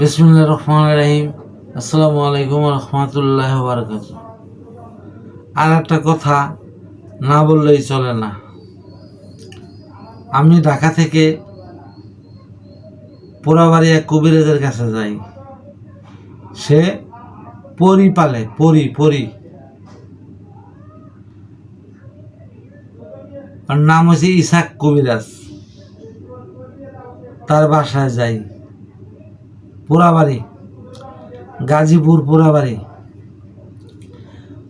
বিসমুল্লাহ রহমান রাহিম। আসসালামু আলাইকুম রহমতুল্লাহ বারকাত আর একটা কথা না বললেই চলে না। আমি ঢাকা থেকে পোড়াবাড়ি এক কবিরাজের কাছে যাই। সে পরি পালে, পরি পরি। নাম হচ্ছে ইসাক কবিরাজ। তার বাসায় যাই। পোড়াবাড়ি, গাজীপুর পোড়াবাড়ি।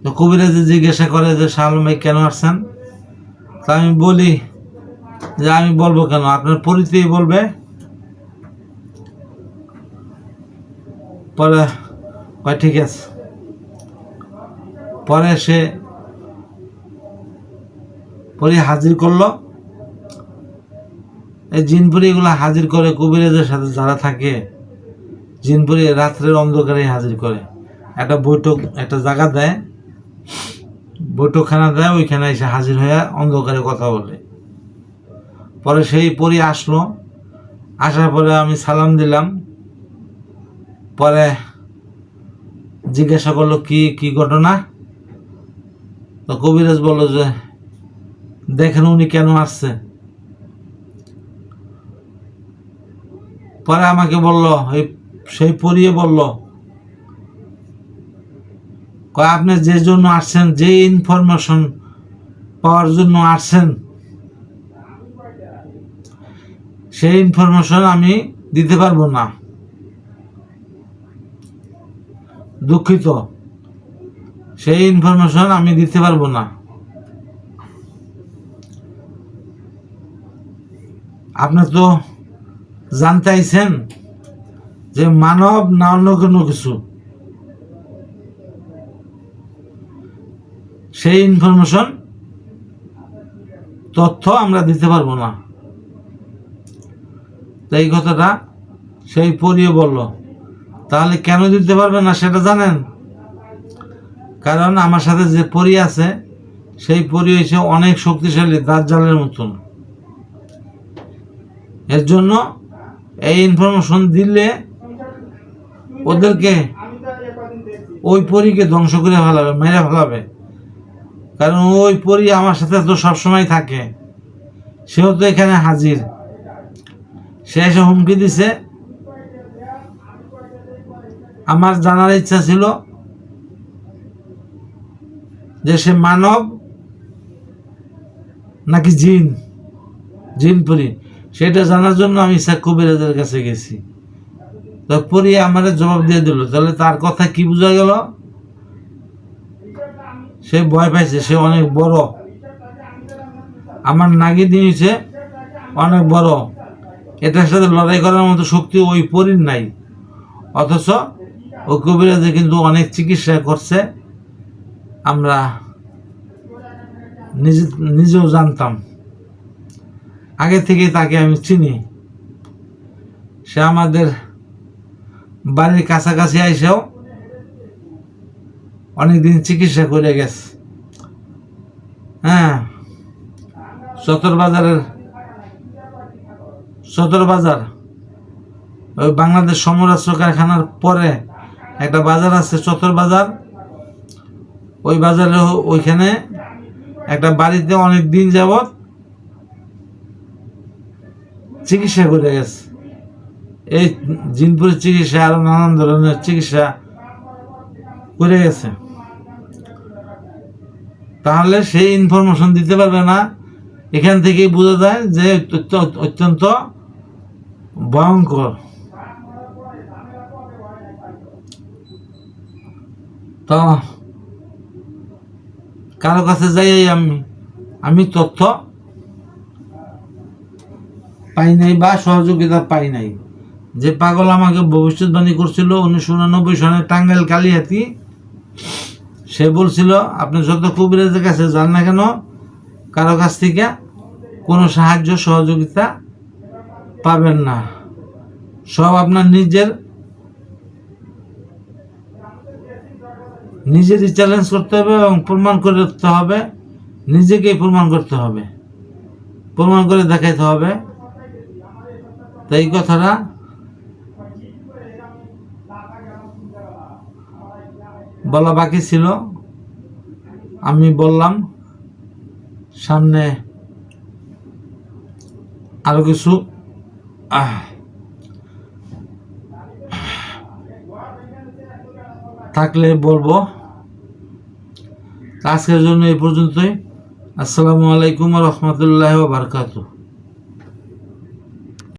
তো কবিরাজে জিজ্ঞাসা করে যে, শালম ভাই কেন আসছেন? তা আমি বলি যে, আমি বলব কেন? আপনার পরিচয় বলবে। পরে, কয়, ঠিক আছে। পরে সে পরে হাজির করল। এই জিনপুরি এগুলো হাজির করে কবিরাজের সাথে যারা থাকে জিনপুরি রাত্রের অন্ধকারে হাজির করে। একটা বৈঠক, একটা জায়গা দেয়, বৈঠকখানা দেয়, ওইখানে এসে হাজির হয়ে অন্ধকারে কথা বলে। পরে সেই পরি আসলো। আসার পরে আমি সালাম দিলাম। পরে জিজ্ঞাসা করল, কি কি ঘটনা? তো কবিরাজ বলল যে, দেখেন উনি কেন আসছে? পরে আমাকে বলল, এই সেই পড়িয়ে বলল আপনি যে জন্য আসছেন, যে ইনফরমেশন পাওয়ার জন্য আসছেন, সেই ইনফরমেশন আমি দিতে পারব না। দুঃখিত, সেই ইনফরমেশন আমি দিতে পারব না। আপনি তো জানতে আইছেন যে মানব না অন্য কোনো কিছু। সেই ইনফরমেশন তথ্য আমরা দিতে পারব না। এই কথাটা সেই পড়িয়ে বলল। তাহলে কেন দিতে পারবে না সেটা জানেন? কারণ আমার সাথে যে পরি আছে, সেই পরি হয়েছে অনেক শক্তিশালী দাঁত মতন। এর জন্য এই ইনফরমেশন দিলে ওদেরকে ওই পরীকে ধ্বংস করে ফেলাবে, মেরে ফেলাবে। কারণ ওই পরী আমার সাথে তো সবসময় থাকে। সেও তো এখানে হাজির। সে এসে হুমকি দিছে। আমার জানার ইচ্ছা ছিল যে সে মানব নাকি জিন জিন পরি। সেটা জানার জন্য আমি শেখ কবিরাজের কাছে গেছি। তো আমার জবাব দিয়ে দিল, তাহলে তার কথা কি বোঝা গেল? সে ভয় পাইছে, সে অনেক বড়। আমার নাগি দিয়েছে অনেক বড়। এটার সাথে লড়াই করার মতো শক্তি ওই পরীর নাই। অথচ ওই কবিরাজে কিন্তু অনেক চিকিৎসা করছে। আমরা নিজে, নিজেও জানতাম। আগে থেকে তাকে আমি চিনি। সে আমাদের বাড়ির কাছাকাছি আইসেও অনেকদিন চিকিৎসা করে গেছে। হ্যাঁ সতর বাজারের সতর বাজার, ওই বাংলাদেশ সমরাস্ত্র কারখানার পরে একটা বাজার আছে চতর বাজার। ওই বাজারে ওইখানে একটা বাড়িতে অনেক দিন যাবত চিকিৎসা করে গেছে। এই জিনপুরের চিকিৎসা আরও নানান ধরনের চিকিৎসা করে গেছে। তাহলে সেই ইনফরমেশন দিতে পারবে না। এখান থেকেই বোঝা যায় যে অত্য- অত্যন্ত ভয়ঙ্কর। তো কারও কাছে যাই আমি আমি তথ্য পাই নাই বা সহযোগিতা পাই নাই। যে পাগল আমাকে ভবিষ্যৎবাণী করছিল উনিশশো উনানব্বই সনে টাঙ্গাইল কালিহাতি সে বলছিল, আপনি যত কবিরাজের কাছে যান না কেন, কারও কাছ থেকে কোনো সাহায্য, সহযোগিতা পাবেন না। সব আপনার নিজের, নিজেরই চ্যালেঞ্জ করতে হবে এবং প্রমাণ করে করতে হবে, নিজেকেই প্রমাণ করতে হবে। প্রমাণ করে দেখাইতে হবে। তাই কথাটা বলা বাকি ছিল। আমি বললাম, সামনে আরও কিছু। থাকলে বলব। আজকের জন্য এই পর্যন্তই। আসসালামু আলাইকুম রহমতুল্লাহ বারকাতু